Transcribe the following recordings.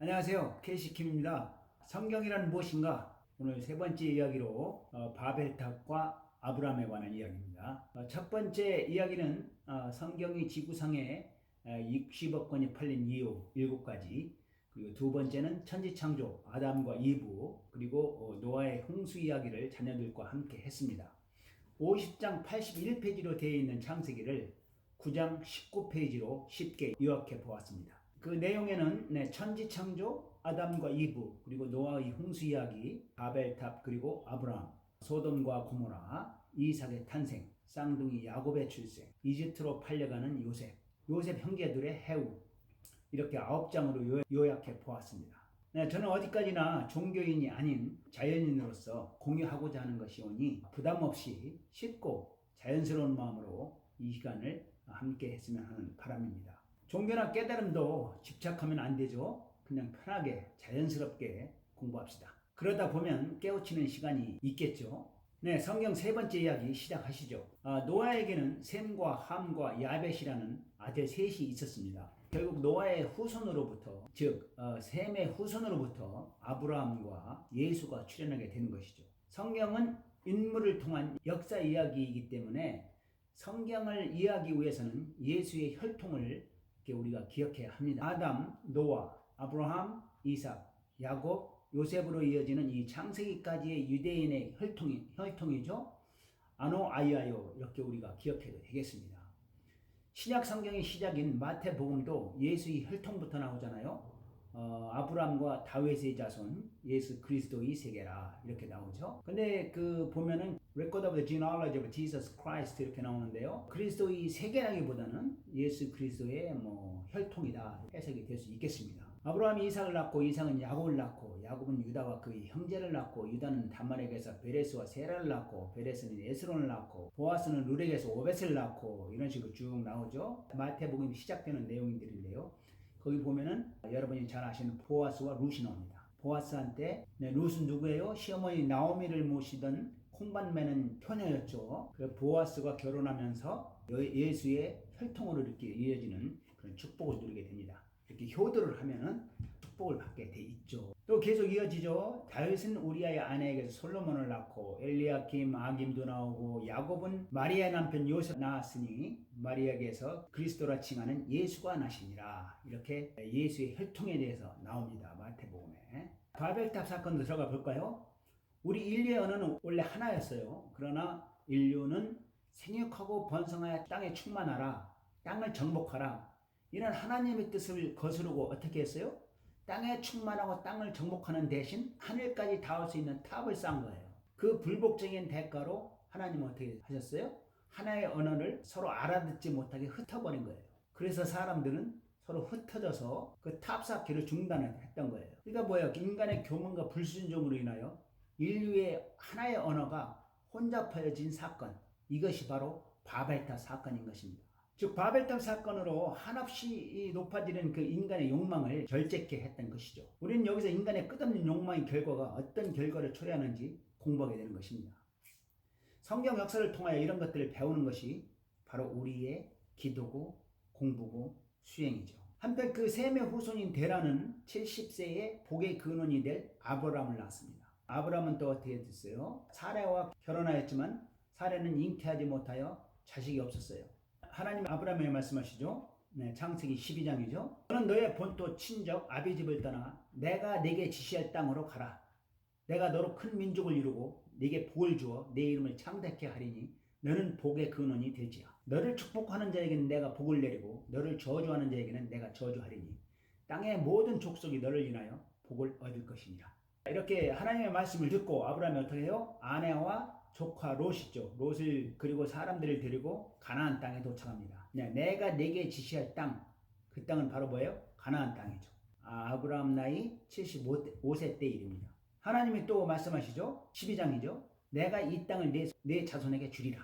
안녕하세요. 케이시킴입니다. 성경이란 무엇인가? 오늘 세 번째 이야기로 어, 바벨탑과 아브라함에 관한 이야기입니다. 어, 첫 번째 이야기는 어, 성경이 지구상에 60억 권이 팔린 이유 7가지 그리고 두 번째는 천지창조 아담과 이브 그리고 어, 노아의 홍수 이야기를 자녀들과 함께 했습니다. 50장 81페이지로 되어 있는 창세기를 9장 19페이지로 쉽게 요약해 보았습니다. 그 내용에는 네, 천지 창조, 아담과 이브, 그리고 노아의 홍수 이야기, 바벨탑 그리고 아브라함, 소돔과 고모라, 이삭의 탄생, 쌍둥이 야곱의 출생, 이집트로 팔려가는 요셉, 요셉 형제들의 해우 이렇게 아홉 장으로 요- 요약해 보았습니다. 네, 저는 어디까지나 종교인이 아닌 자연인으로서 공유하고자 하는 것이 오니 부담 없이 쉽고 자연스러운 마음으로 이 시간을 함께 했으면 하는 바람입니다. 종교나 깨달음도 집착하면 안 되죠. 그냥 편하게 자연스럽게 공부합시다. 그러다 보면 깨우치는 시간이 있겠죠. 네, 성경 세 번째 이야기 시작하시죠. 아, 노아에게는 셈과 함과 야벳이라는 아들 셋이 있었습니다. 결국 노아의 후손으로부터, 즉 어, 셈의 후손으로부터 아브라함과 예수가 출현하게 되는 것이죠. 성경은 인물을 통한 역사 이야기이기 때문에 성경을 이해하기 위해서는 예수의 혈통을 우리가 기억해야 합니다. 아담, 노아, 아브라함, 이삭, 야곱, 요셉으로 이어지는 이 창세기까지의 유대인의 혈통이, 혈통이죠. 아노 아이아요 이렇게 우리가 기억해도 되겠습니다. 신약 성경의 시작인 마태복음도 예수의 혈통부터 나오잖아요. 어, 아브람과 다윗의 자손 예수 그리스도의 세계라 이렇게 나오죠. 근데 그 보면은 Record of the Genealogy of Jesus Christ 이렇게 나오는데요. 그리스도의 세계라기보다는 예수 그리스도의 뭐 혈통이다 해석이 될 수 있겠습니다. 아브라함이 이삭을 낳고 이삭은 야곱을 낳고 야곱은 유다와 그의 형제를 낳고 유다는 단말에게서 베레스와 세라를 낳고 베레스는 에스론을 낳고 보아스는 루렉에서 오벳을 낳고 이런 식으로 쭉 나오죠. 마태복음이 시작되는 내용들인데요. 거기 보면은 여러분이 잘 아시는 보아스와 루시 나옵니다. 보아스한테 네, 룻은 누구예요? 시어머니 나오미를 모시던 콩반 매는 효녀였죠. 보아스가 결혼하면서 여- 예수의 혈통으로 이렇게 이어지는 그런 축복을 누리게 됩니다. 이렇게 효도를 하면은 축복을 받게 돼 있죠. 또 계속 이어지죠. 다윗은 우리아의 아내에게서 솔로몬을 낳고 엘리야킴, 아김도 나오고 야곱은 마리아의 남편 요셉 낳았으니 마리아에게서 그리스도라 칭하는 예수가 나시니라. 이렇게 예수의 혈통에 대해서 나옵니다. 마태복음에. 바벨탑 사건도 들어가 볼까요? 우리 인류의 언어는 원래 하나였어요. 그러나 인류는 생육하고 번성하여 땅에 충만하라. 땅을 정복하라. 이런 하나님의 뜻을 거스르고 어떻게 했어요? 땅에 충만하고 땅을 정복하는 대신 하늘까지 닿을 수 있는 탑을 쌓은 거예요. 그 불복적인 대가로 하나님은 어떻게 하셨어요? 하나의 언어를 서로 알아듣지 못하게 흩어버린 거예요. 그래서 사람들은 서로 흩어져서 그 탑 쌓기를 중단을 했던 거예요. 그러니까 뭐예요? 인간의 교만과 불순종으로 인하여 인류의 하나의 언어가 혼잡해진 사건. 이것이 바로 바벨탑 사건인 것입니다. 즉 바벨탑 사건으로 한없이 이 높아지는 그 인간의 욕망을 절제케 했던 것이죠. 우리는 여기서 인간의 끝없는 욕망의 결과가 어떤 결과를 초래하는지 공부하게 되는 것입니다. 성경 역사를 통하여 이런 것들을 배우는 것이 바로 우리의 기도고 공부고 수행이죠. 한편 그 셈의 후손인 데라는 70세에 복의 근원이 될 아브라함을 낳았습니다. 아브라함은 또 어떻게 됐어요? 사례와 결혼하였지만 사례는 잉태하지 못하여 자식이 없었어요. 하나님 아브라함에게 말씀하시죠. 네, 창세기 12장이죠. 너는 너의 본토 친적 아비 집을 떠나 내가 내게 지시할 땅으로 가라. 내가 너로 큰 민족을 이루고 네게 복을 주어 내 이름을 창대케 하리니 너는 복의 근원이 되지야. 너를 축복하는 자에게는 내가 복을 내리고 너를 저주하는 자에게는 내가 저주하리니 땅의 모든 족속이 너를 인하여 복을 얻을 것이니라. 이렇게 하나님의 말씀을 듣고 아브라함이 어떻게 해요? 아내와 조카 롯 있죠. 롯을 그리고 사람들을 데리고 가나안 땅에 도착합니다. 내가 내게 지시할 땅, 그 땅은 바로 뭐예요? 가나안 땅이죠. 아, 아브라함 나이 75세 때 일입니다. 하나님이 또 말씀하시죠. 12장이죠. 내가 이 땅을 내, 내 자손에게 주리라.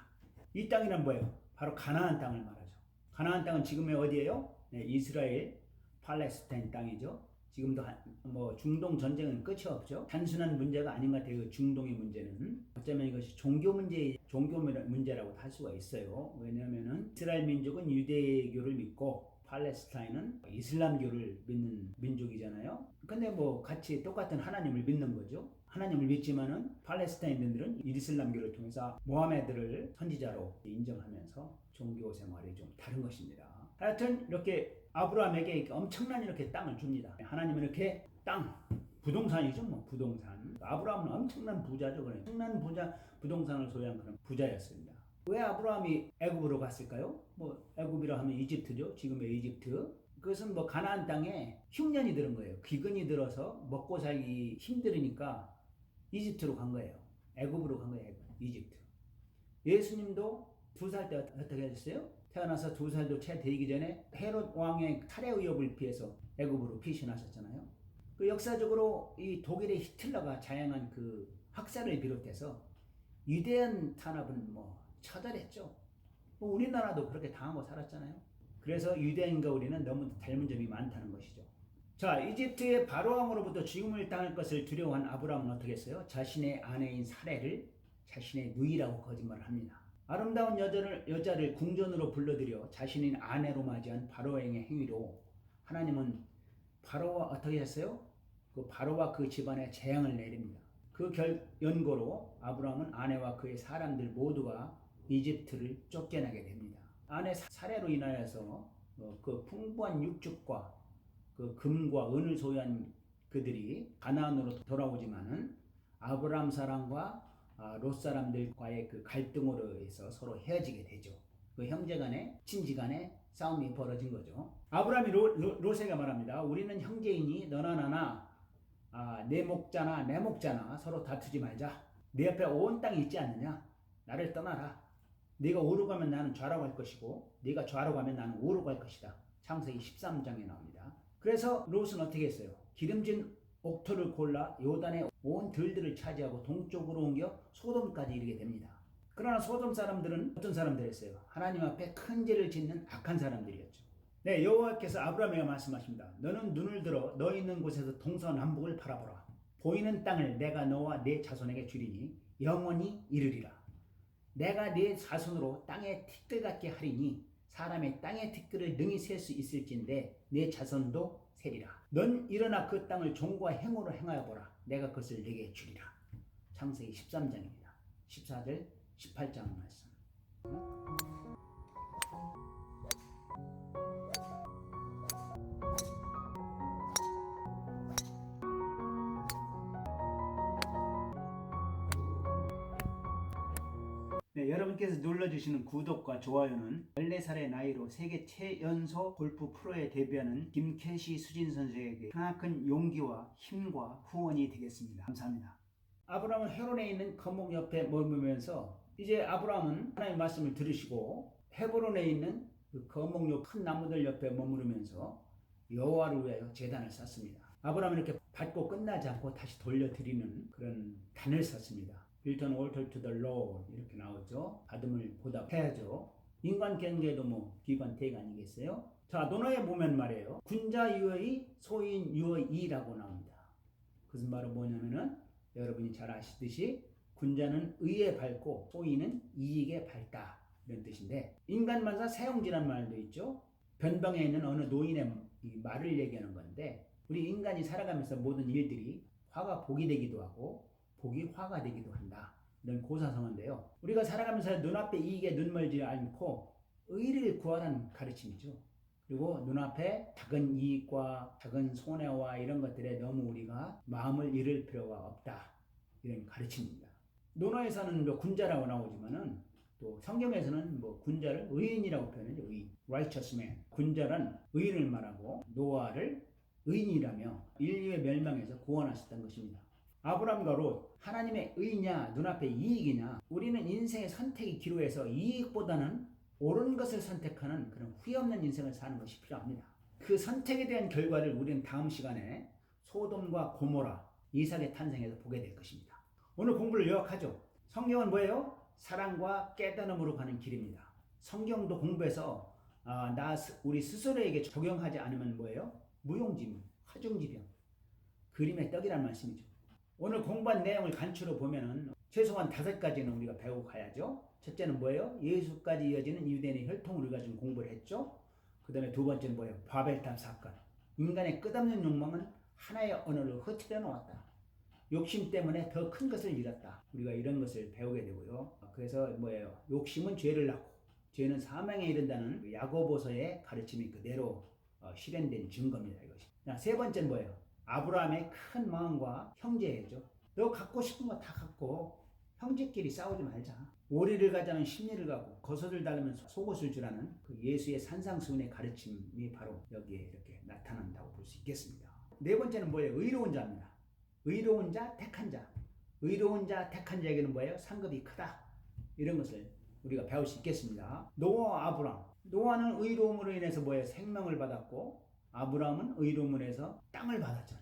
이 땅이란 뭐예요? 바로 가나안 땅을 말하죠. 가나안 땅은 지금의 어디예요? 네, 이스라엘 팔레스타인 땅이죠. 지금도 한- 뭐 중동 전쟁은 끝이 없죠. 단순한 문제가 아닌 것 같아요. 그 중동의 문제는 어쩌면 이것이 종교 문제, 종교 문제라고도 할 수가 있어요. 왜냐하면은 이스라엘 민족은 유대교를 믿고 팔레스타인은 이슬람교를 믿는 민족이잖아요. 근데 뭐 같이 똑같은 하나님을 믿는 거죠. 하나님을 믿지만은 팔레스타인들은 이슬람교를 통해서 모하메드를 선지자로 인정하면서 종교 생활이 좀 다른 것입니다. 하여튼 이렇게 아브라함에게 이렇게 엄청난 이렇게 땅을 줍니다. 하나님은 이렇게 땅 부동산이죠, 뭐 부동산. 아브라함은 엄청난 부자죠, 그래. 엄청난 부자 부동산을 소유한 그런 부자였습니다. 왜 아브라함이 애굽으로 갔을까요? 뭐 애굽이라 하면 이집트죠. 지금의 이집트. 그것은 뭐 가나안 땅에 흉년이 들은 거예요. 기근이 들어서 먹고 살기 힘들으니까 이집트로 간 거예요. 애굽으로 간 거예요. 이집트. 예수님도 두 살 때 어떻게 하셨어요? 태어나서 두 살도 채 되기 전에 헤롯 왕의 살해 의혹을 피해서 애굽으로 피신하셨잖아요. 그 역사적으로 이 독일의 히틀러가 자행한 그 학살을 비롯해서 위대한 탄압은 뭐 처절했죠. 뭐 우리나라도 그렇게 당하고 살았잖아요. 그래서 유대인과 우리는 너무 닮은 점이 많다는 것이죠. 자, 이집트의 바로왕으로부터 죽음을 당할 것을 두려워한 아브라함은 어떻게 했어요? 자신의 아내인 사례를 자신의 누이라고 거짓말을 합니다. 아름다운 여자를, 여자를 궁전으로 불러들여 자신의 아내로 맞이한 바로왕의 행위로 하나님은 바로와 어떻게 했어요? 그 바로와 그 집안에 재앙을 내립니다. 그 결, 연고로 아브라함은 아내와 그의 사람들 모두가 이집트를 쫓겨나게 됩니다. 아내 살해로 인하여서 어, 그 풍부한 육축과 그 금과 은을 소유한 그들이 가나안으로 돌아오지만은 아브라함 사람과 아, 롯 사람들과의 그 갈등으로 해서 서로 헤어지게 되죠. 그 형제 간에 친지 간에 싸움이 벌어진 거죠. 아브라함이 로, 로, 롯에게 말합니다. 우리는 형제이니 너나 나나 아, 내 목자나 내 목자나 서로 다투지 말자. 내 옆에 온 땅이 있지 않느냐? 나를 떠나라. 네가 오로 가면 나는 좌로 갈 것이고 네가 좌로 가면 나는 오로 갈 것이다. 창세기 13장에 나옵니다. 그래서 롯은 어떻게 했어요? 기름진 옥토를 골라 요단의 온 들들을 차지하고 동쪽으로 옮겨 소돔까지 이르게 됩니다. 그러나 소돔 사람들은 어떤 사람들이었어요? 하나님 앞에 큰 죄를 짓는 악한 사람들이었죠. 네, 여호와께서 아브라함에게 말씀하십니다. 너는 눈을 들어 너 있는 곳에서 동서남북을 바라보라. 보이는 땅을 내가 너와 내 자손에게 주리니 영원히 이르리라. 내가 네 자손으로 땅의 티끌 같게 하리니 사람의 땅의 티끌을 능히 셀 수 있을진데 내 자손도 세리라. 넌 일어나 그 땅을 종과 행으로 행하여 보라. 내가 그것을 네게 주리라. 창세기 13장입니다. 14절, 18장 말씀. 네, 여러분께서 눌러주시는 구독과 좋아요는 14살의 나이로 세계 최연소 골프 프로에 데뷔하는 김캐시 수진 선수에게 크나큰 용기와 힘과 후원이 되겠습니다. 감사합니다. 아브라함은 헤론에 있는 거목 옆에 머물면서 이제 아브라함은 하나님의 말씀을 들으시고 헤브론에 있는 그 거목료 큰 나무들 옆에 머무르면서 여호와를 위하여 제단을 쌓습니다. 아브라함은 이렇게 받고 끝나지 않고 다시 돌려드리는 그런 단을 쌓습니다. An altar to the Lord 이렇게 나오죠. 받음을 보답해야죠. 인간 경계도 뭐 기관택 아니겠어요? 자 논어에 보면 말이에요. 군자 유의 소인 유의 이라고 나옵니다. 그것은 바로 뭐냐면은 여러분이 잘 아시듯이 군자는 의에 밝고 소인은 이익에 밝다 이런 뜻인데 인간만사 사용지란 말도 있죠. 변방에 있는 어느 노인의 이 말을 얘기하는 건데 우리 인간이 살아가면서 모든 일들이 화가 복이 되기도 하고 복이 화가 되기도 한다. 이런 고사성어인데요. 우리가 살아가면서 눈앞에 이익에 눈멀지 않고 의를 구하라는 가르침이죠. 그리고 눈앞에 작은 이익과 작은 손해와 이런 것들에 너무 우리가 마음을 잃을 필요가 없다. 이런 가르침입니다. 논어에서는 뭐 군자라고 나오지만은 또 성경에서는 뭐 군자를 의인이라고 표현해요. 의인, righteous man. 군자란 의인을 말하고 노아를 의인이라며 인류의 멸망에서 구원하셨던 것입니다. 아브람과 롯 하나님의 의냐 눈앞의 이익이냐 우리는 인생의 선택이 기로해서 이익보다는 옳은 것을 선택하는 그런 후회 없는 인생을 사는 것이 필요합니다. 그 선택에 대한 결과를 우리는 다음 시간에 소돔과 고모라 이삭의 탄생에서 보게 될 것입니다. 오늘 공부를 요약하죠. 성경은 뭐예요? 사랑과 깨달음으로 가는 길입니다. 성경도 공부해서 아, 나 스- 우리 스스로에게 적용하지 않으면 뭐예요? 무용지물, 화중지병, 그림의 떡이란 말씀이죠. 오늘 공부한 내용을 간추려 보면은 최소한 다섯 가지는 우리가 배우고 가야죠. 첫째는 뭐예요? 예수까지 이어지는 유대인의 혈통을 우리가 좀 공부를 했죠. 그그 다음에 두 번째는 뭐예요? 바벨탑 사건. 인간의 끝없는 욕망은 하나의 언어를 흐트려 놓았다. 욕심 때문에 더 큰 것을 잃었다. 우리가 이런 것을 배우게 되고요. 그래서 뭐예요? 욕심은 죄를 낳고 죄는 사망에 이른다는 그 야고보서의 가르침이 그대로 어, 실현된 증거입니다. 이것이. 자, 세 번째는 뭐예요? 아브라함의 큰 마음과 형제애죠. 너 갖고 싶은 거 다 갖고 형제끼리 싸우지 말자. 오리를 가자면 심리를 가고 거소를 달으면 속옷을 주라는 그 예수의 산상수훈의 가르침이 바로 여기에 이렇게 나타난다고 볼 수 있겠습니다. 네 번째는 뭐예요? 의로운 자입니다. 의로운 자, 택한 자. 의로운 자, 택한 자에게는 뭐예요? 상급이 크다. 이런 것을 우리가 배울 수 있겠습니다. 노아, 아브람. 노아는 의로움으로 인해서 뭐예요? 생명을 받았고 아브람은 의로움으로 인해서 땅을 받았잖아요.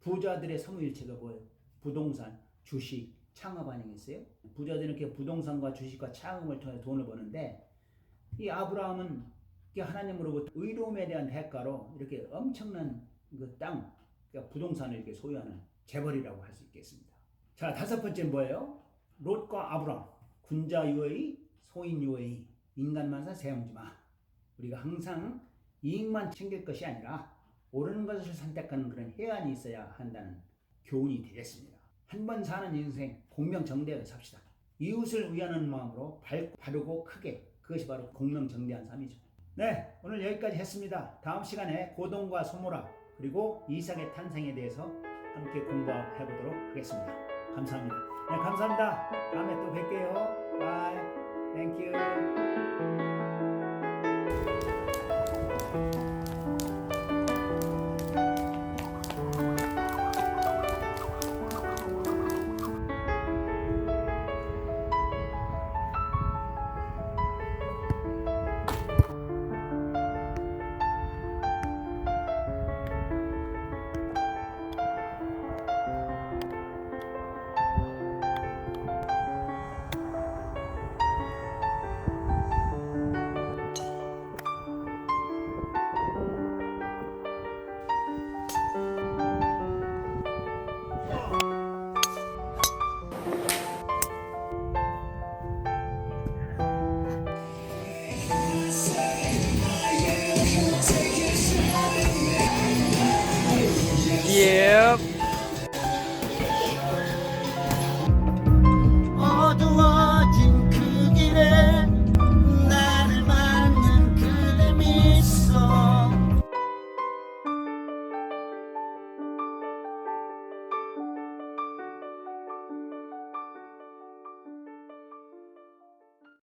부자들의 성일체가 뭐예요? 부동산, 주식, 창업 아니겠어요? 부자들은 이렇게 부동산과 주식과 창업을 통해 돈을 버는데 이 아브라함은 하나님으로부터 의로움에 대한 대가로 이렇게 엄청난 그 땅, 그러니까 부동산을 이렇게 소유하는 재벌이라고 할 수 있겠습니다. 자, 다섯 번째 뭐예요? 롯과 아브람, 군자 유의, 소인 유의, 인간만사 세우지 마. 우리가 항상 이익만 챙길 것이 아니라 옳은 것을 선택하는 그런 해안이 있어야 한다는 교훈이 되겠습니다. 한 번 사는 인생 공명정대하게 삽시다. 이웃을 위하는 마음으로 밝고 바르고 크게 그것이 바로 공명정대한 삶이죠. 네, 오늘 여기까지 했습니다. 다음 시간에 고동과 소모라 그리고 이삭의 탄생에 대해서 함께 공부해 보도록 하겠습니다. 감사합니다. 네, 감사합니다. 다음에 또 뵐게요. 바이. 땡큐.